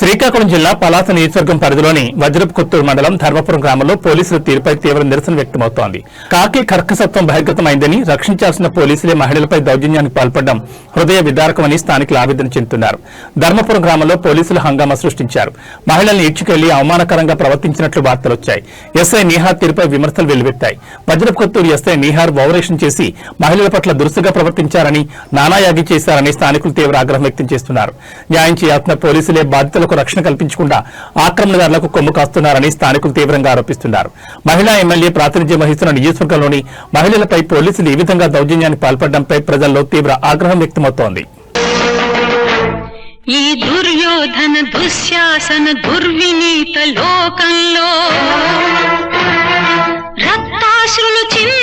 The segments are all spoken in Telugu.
శ్రీకాకుళం జిల్లా పలాస నియోజకవర్గం పరిధిలోని వజ్రపు కొత్తూరు మండలం ధర్మపురం గ్రామంలో పోలీసుల తీరుపై తీవ్ర నిరసన వ్యక్తమవుతోంది. కాకి కర్కసత్వం బహిర్గతమైందని రక్షించాల్సిన పోలీసులే మహిళలపై దౌర్జన్యానికి పాల్పడడం హృదయ విదారకమని స్థానికులు ఆవేదన చెందుతున్నారు. ధర్మపురం గ్రామంలో పోలీసులు హంగామా సృష్టించారు. మహిళల్ని ఈడ్చుకెళ్ళి అవమానకరంగా ప్రవర్తించినట్లు వార్తలొచ్చాయి ఎస్ఐ నీహార్ తీరుపై విమర్శలు వెల్లువెత్తాయి. వజ్రపు కొత్తూరు ఎస్ఐ నీహార్ ఓవరేషన్ చేసి మహిళల పట్ల దురుసుగా ప్రవర్తించారని నానాయాగి చేశారని స్థానికులు తీవ్ర ఆగ్రహం వ్యక్తం చేస్తున్నారు. న్యాయం చేయాల్సిన పోలీసులే బాధితులకు రక్షణ కల్పించకుండా ఆక్రమణదారులకు కొమ్ము కాస్తున్నారని స్థానికులు తీవ్రంగా ఆరోపిస్తున్నారు. మహిళా ఎమ్మెల్యే ప్రాతినిధ్యం వహిస్తున్న నియోజకవర్గంలోని మహిళలపై పోలీసులు ఈ విధంగా దౌర్జన్యానికి పాల్పడడంపై ప్రజల్లో తీవ్ర ఆగ్రహం వ్యక్తమవుతోంది. ఈ దుర్యోధన దుశ్శాసన దుర్వినీత లోకంలో రక్తాశ్రులు చిన్న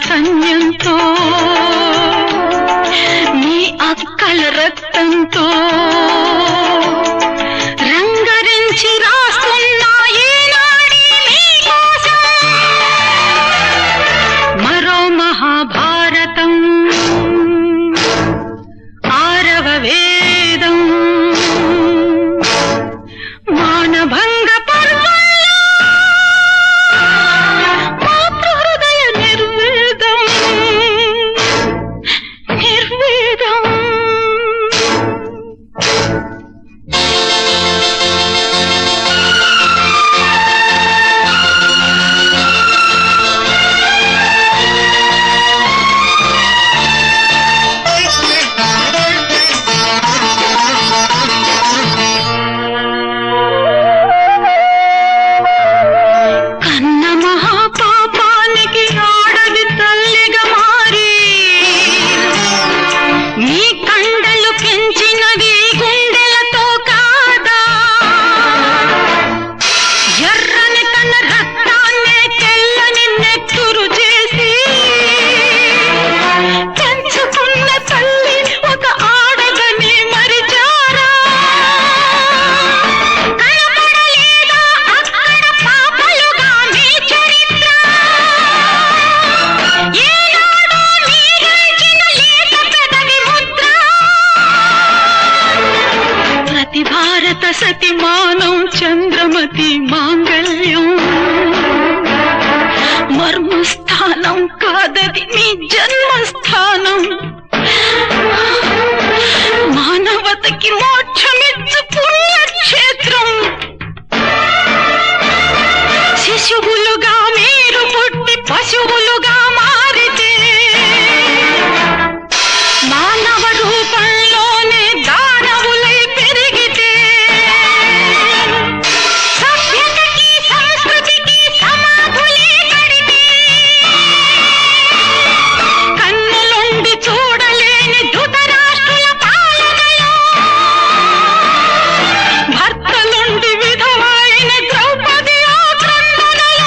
అమ్మల సైన్యంతో మీ అక్కల రక్తంతో సరసతి మానం చంద్రమతి మాంగళ్యం. మర్మస్థానం కాదది నీ జన్మస్థానం. మానవతకి మోక్షం